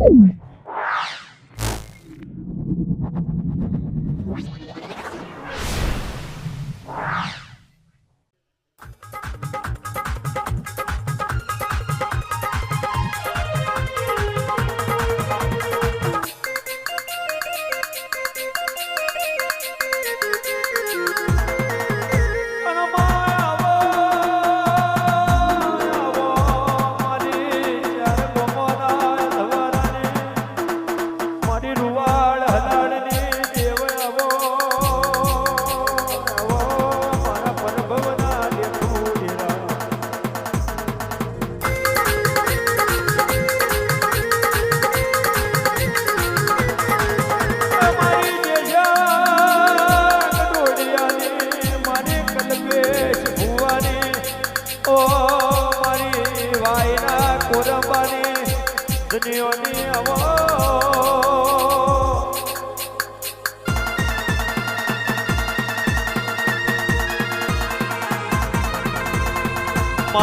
મારી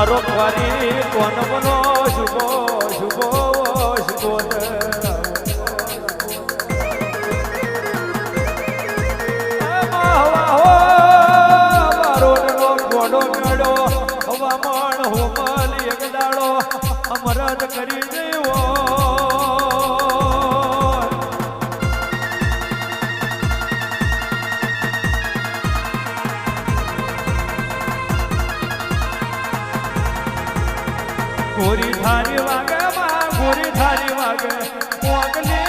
મારો ફરી કોણ બનો શુભો શુભો શુભો હવામાન હોમલ એક દાડો અમરત કરી દેવો. ગોરી ધારી વાગે માં ગોરી ધારી વાગે પોક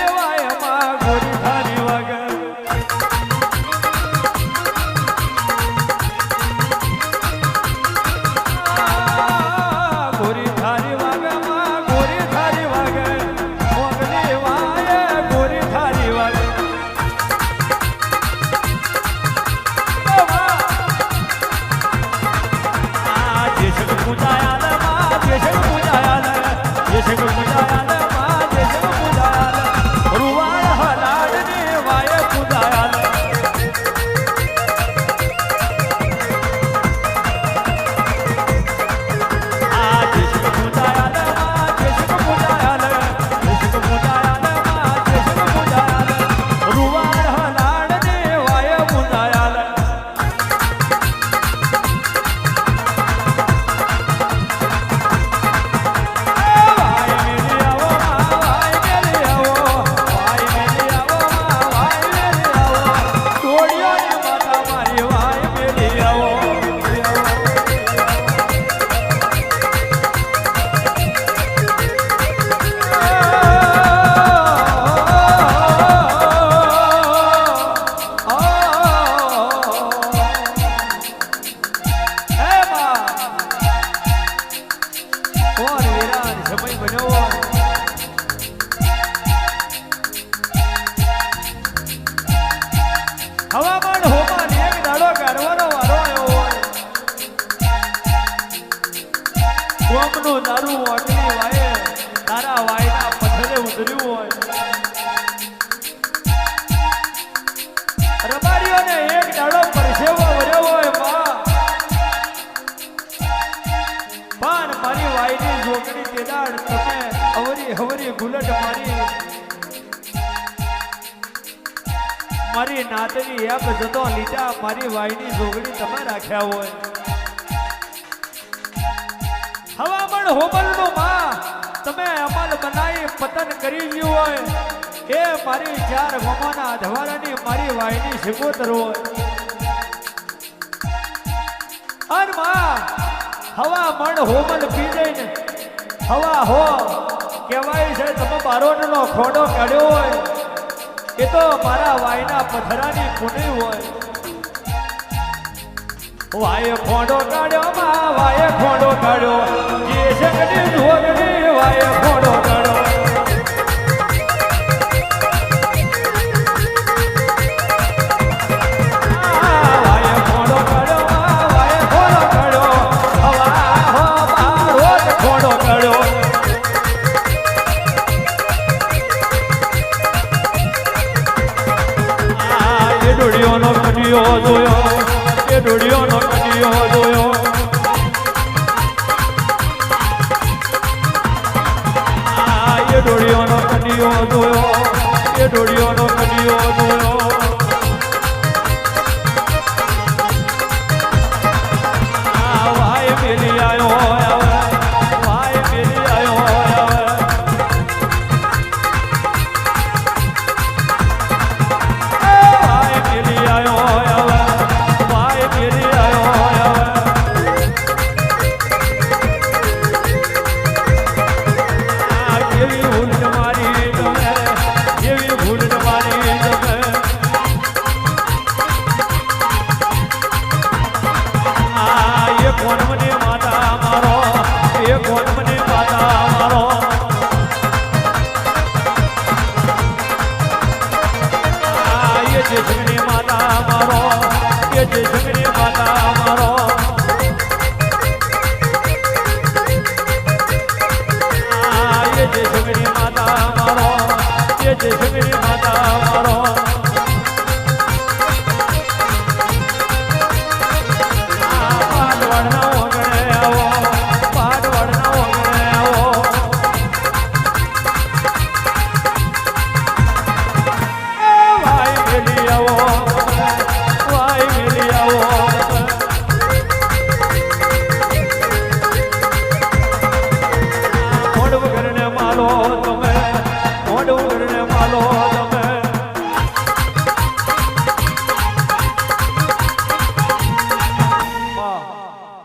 હવામાન હોમાં એક દાડો કાઢવાનો વારો આવ્યો હોય. ગોમનું દારૂ ઓટલી વાયે, તારા વાયના પથરે ઉતર્યું હોય. રબારીઓને એક દાડો પરસેવો વર્યો હોય પણ મારી વાયની જોગણી તેદાડ તમે અવરી હવરી ગુલટ મારી મારી નાતની એક જતો લીધા મારી વાયની જોગડી તમે રાખ્યા હોય. હવામણ હોબલનો માં, તમે અમલ બનાવી પતન કરી ગયું હોય. એ મારી ચાર મમાના અધવારાની મારી વાયની શિકોતર હોય. હવા મણ હોમલ પી જઈને હવા હો, કહેવાય છે, તમે બારોટનો ખોડો કાઢ્યો હોય. એ તો મારા વાયના પથરાની કુંડી હોય. વાય ખોડો કાઢ્યો વાય ખોડો કાઢ્યો. જે જગની ધોરણી વાય ખોડો કાઢ્યો. કડિયો જોયો એ ડોડિયોનો કડિયો જોયો. એ ડોડિયોનો કડિયો જોયો એ ડોડિયોનો કડિયો જોયો. એ જે જગની માતા મારો